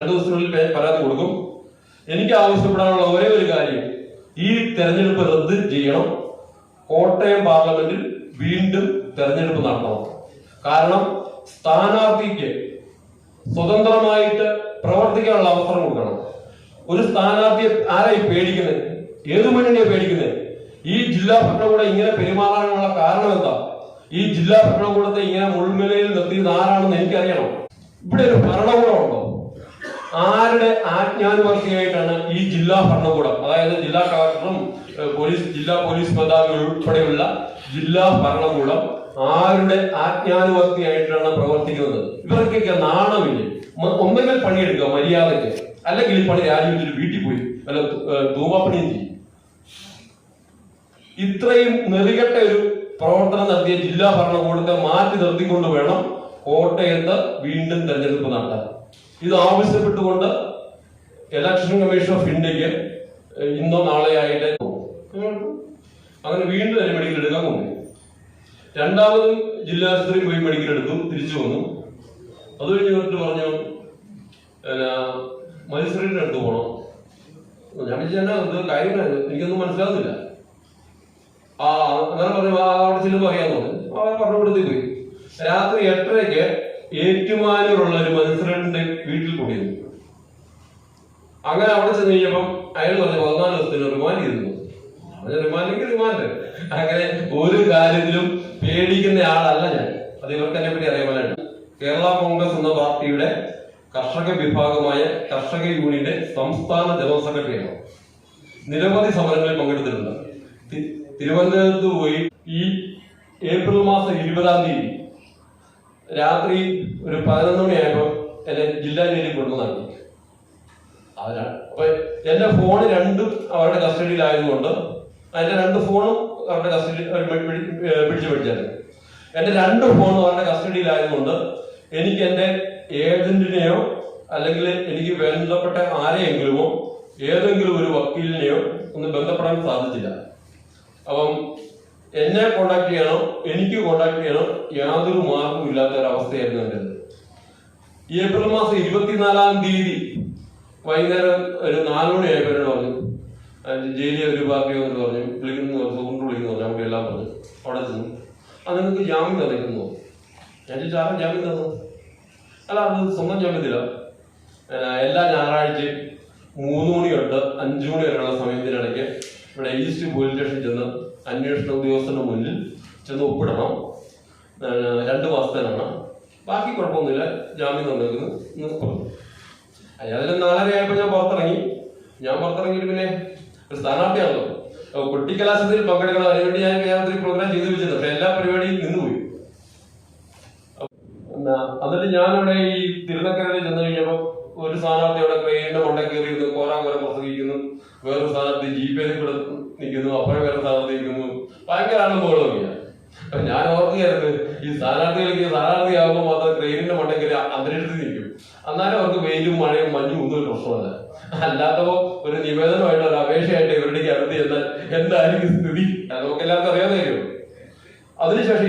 രണ്ട് ദിവസത്തിനുള്ളിൽ പരാതി കൊടുക്കും. എനിക്ക് ആവശ്യപ്പെടാനുള്ള ഒരേ ഒരു കാര്യം ഈ തെരഞ്ഞെടുപ്പ് റദ്ദ് ചെയ്യണം. കോട്ടയം പാർലമെന്റിൽ വീണ്ടും തെരഞ്ഞെടുപ്പ് നടത്തണം. കാരണം സ്ഥാനാർത്ഥിക്ക് സ്വതന്ത്രമായിട്ട് പ്രവർത്തിക്കാനുള്ള അവസരം കൊടുക്കണം. ഒരു സ്ഥാനാർത്ഥിയെ ആരായി പേടിക്കുന്നത് ഏതു മുന്നണിയെ പേടിക്കുന്നത് ഈ ജില്ലാ ഭരണകൂടം ഇങ്ങനെ പെരുമാറാനുള്ള കാരണം എന്താ? ഈ ജില്ലാ ഭരണകൂടത്തെ ഇങ്ങനെ മുൾമുലയിൽ നിർത്തിയത് ആരാണെന്ന് എനിക്കറിയണം. ഇവിടെ ഒരു ഭരണകൂടം ഉണ്ടോ? ആരുടെ ആജ്ഞാനുവർത്തിയായിട്ടാണ് ഈ ജില്ലാ ഭരണകൂടം അതായത് ജില്ലാ കളക്ടറും പോലീസ് ജില്ലാ പോലീസ് മേധാവി ഉൾപ്പെടെയുള്ള ജില്ലാ ഭരണകൂടം ആരുടെ ആജ്ഞാനുവർത്തിയായിട്ടാണ് പ്രവർത്തിക്കുന്നത്? ഇവർക്കൊക്കെ നാണമില്ല? ഒന്നെങ്കിൽ പണിയെടുക്കുക മര്യാദയ്ക്ക്. അല്ലെങ്കിൽ ഈ പണി രാജ്യത്തിൽ വീട്ടിൽ പോയി അല്ല ധൂമപ്പണിയും ചെയ്യും. ഇത്രയും നെറികെട്ട ഒരു പ്രവർത്തനം നടത്തിയ ജില്ലാ ഭരണകൂടത്തെ മാറ്റി നിർത്തിക്കൊണ്ട് വേണം കോട്ടയത്ത് വീണ്ടും തെരഞ്ഞെടുപ്പ് നടത്താൻ. ഇത് ആവശ്യപ്പെട്ടുകൊണ്ട് ഇലക്ഷൻ കമ്മീഷൻ ഓഫ് ഇന്ത്യയ്ക്ക് ഇന്നോ നാളെ ആയിട്ട് അങ്ങനെ വീണ്ടും അതിന് മെഡിക്കൽ എടുക്കാൻ കൊണ്ടു രണ്ടാമതും ജില്ലാ ആശുപത്രിയിൽ പോയി മെഡിക്കൽ എടുത്തു തിരിച്ചു വന്നു. അത് കഴിഞ്ഞ് വന്നിട്ട് പറഞ്ഞു മജിസ്ട്രേറ്റിന്റെ അടുത്ത് പോകണം. ഞാൻ വിചാരിച്ചാൽ എന്ത് കാര്യമായിരുന്നു എനിക്കൊന്നും മനസ്സിലാകുന്നില്ല ആ അങ്ങനെ പറഞ്ഞു ആ അവിടെ ചെല്ലുമ്പോൾ അറിയാൻ പറഞ്ഞു. അവർ പറഞ്ഞു കൊടുത്ത് പോയി. രാത്രി എട്ടരയ്ക്ക് ഏറ്റുമാനൂരുള്ള ഒരു മനുഷ്യരുടെ വീട്ടിൽ കൂടിയിരുന്നു അങ്ങനെ അവിടെ ചെന്ന് കഴിഞ്ഞപ്പം അയാൾ പറഞ്ഞു പതിനാല് ദിവസത്തിന് റിമാൻഡ് ചെയ്തിരുന്നു. റിമാൻഡെങ്കിൽ റിമാൻഡ് അങ്ങനെ ഒരു കാര്യത്തിലും പേടിക്കുന്ന ആളല്ല ഞാൻ. അത് ഇവർക്ക് എന്നെ പറ്റി അറിയാമല്ലോ. കേരള കോൺഗ്രസ് എന്ന പാർട്ടിയുടെ കർഷക വിഭാഗമായ കർഷക യൂണിയന്റെ സംസ്ഥാന ജനറൽ സെക്രട്ടറിയാണ്. നിരവധി സമരങ്ങളിൽ പങ്കെടുത്തിട്ടുണ്ട്. തിരുവനന്തപുരത്ത് പോയി ഈ ഏപ്രിൽ മാസം ഇരുപതാം തീയതി രാത്രി ഒരു പതിനൊന്ന് മണിയായപ്പോൾ ജില്ലാ ജയിലിൽ കൊണ്ടുവന്നാക്കി അതിനാണ് അപ്പൊ എന്റെ ഫോൺ രണ്ടും അവരുടെ കസ്റ്റഡിയിലായതുകൊണ്ട് അതിന്റെ രണ്ട് ഫോണും അവരുടെ കസ്റ്റഡി പിടിച്ചു പിടിച്ചായിരുന്നു എന്റെ രണ്ട് ഫോണും അവരുടെ കസ്റ്റഡിയിലായതുകൊണ്ട് എനിക്ക് എന്റെ ഏജന്റിനെയോ അല്ലെങ്കിൽ എനിക്ക് ബന്ധപ്പെട്ട ആരെയെങ്കിലുമോ ഏതെങ്കിലും ഒരു വക്കീലിനെയോ ഒന്ന് ബന്ധപ്പെടാൻ സാധിച്ചില്ല. അപ്പം എന്നെ കോണ്ടാക്ട് ചെയ്യണം എനിക്ക് കോണ്ടാക്ട് ചെയ്യണം യാതൊരു മാർഗവും ഇല്ലാത്ത ഒരു അവസ്ഥയായിരുന്നു എന്റെത്. ഏപ്രിൽ മാസം ഇരുപത്തിനാലാം തീയതി വൈകുന്നേരം ഒരു നാലുമണി എന്നോട് പറഞ്ഞു ജയിലിൽ ഒരു പാർട്ടി വന്നിട്ട് പറഞ്ഞു വിളിക്കുന്നു സുഹൃത്ത് വിളിക്കുന്നു പറഞ്ഞു നമുക്ക് എല്ലാം പറഞ്ഞു. അവിടെ ചെന്നു. അത് നിങ്ങൾക്ക് ജാമ്യം തന്നിരിക്കുന്നു. ഞാൻ ചോദിച്ചു ആരും ജാമ്യം തന്നു അല്ല അത് സ്വന്തം ജാമ്യത്തില്ല എല്ലാ ഞായറാഴ്ചയും മൂന്ന് മണി തൊട്ട് അഞ്ചു മണി വരെയുള്ള സമയത്തിനിടയ്ക്ക് ഇവിടെ ഈസ്റ്റ് പോലീസ് സ്റ്റേഷൻ ചെന്ന് അന്വേഷണ ഉദ്യോഗസ്ഥന്റെ മുന്നിൽ ചെന്ന് ഒപ്പിടണം. രണ്ട് മാസത്തേനാണ് ബാക്കി കുഴപ്പമൊന്നുമില്ല. ജാമ്യം തന്നേക്കുന്നു എന്ന് പറഞ്ഞു അതിൽ നാലര ആയപ്പോൾ ഞാൻ പുറത്തിറങ്ങി. ഞാൻ പുറത്തിറങ്ങിയിട്ട് പിന്നെ ഒരു സ്ഥാനാർത്ഥിയാണല്ലോ. കുട്ടിക്കലാശത്തിൽ പങ്കെടുക്കണം. അതിനുവേണ്ടി ഞാൻ കേരളത്തിൽ പ്രോഗ്രാം ചെയ്തു വെച്ചിരുന്നു. പക്ഷെ എല്ലാ പരിപാടിയും നിന്നുപോയി. എന്നാ, എന്നിട്ട് ഞാൻ അവിടെ ഈ തിരുനക്കരയിൽ ചെന്ന് കഴിഞ്ഞപ്പോ ഒരു സ്ഥാനാർത്ഥി അവിടെ ട്രെയിനിന്റെ കൊണ്ട കയറി ഇരുന്ന് കോരാൻ കോരം പ്രസംഗിക്കുന്നു വേറൊരു സ്ഥാനാർത്ഥി ജീപ്പിൽ കൂടെ നിൽക്കുന്നു. അപ്പോഴേ വേറെ സ്ഥാനാർത്ഥി നിൽക്കുന്നു ഭയങ്കര ആളുമ്പോഴൊക്കെയാണ് അപ്പൊ ഞാൻ ഓർക്കുകയായിരുന്നു ഈ സ്ഥാനാർത്ഥികൾക്ക് സ്ഥാനാർത്ഥിയാകുമ്പോൾ മാത്രം ട്രെയിനിന്റെ മണ്ടെങ്കിൽ അന്തരീക്ഷത്തിൽ നിൽക്കും. എന്നാലും അവർക്ക് വെയിലും മഴയും മഞ്ഞും ഒന്നും ഒരു പ്രശ്നമല്ല. അല്ലാത്തപ്പോ ഒരു നിവേദനമായിട്ട് ഒരു അപേക്ഷയായിട്ട് ഇവരുടെ അടുത്ത് ചെന്നാൽ എന്തായിരിക്കും സ്ഥിതി? നമുക്ക് എല്ലാവർക്കും കഴിയും അതിനുശേഷം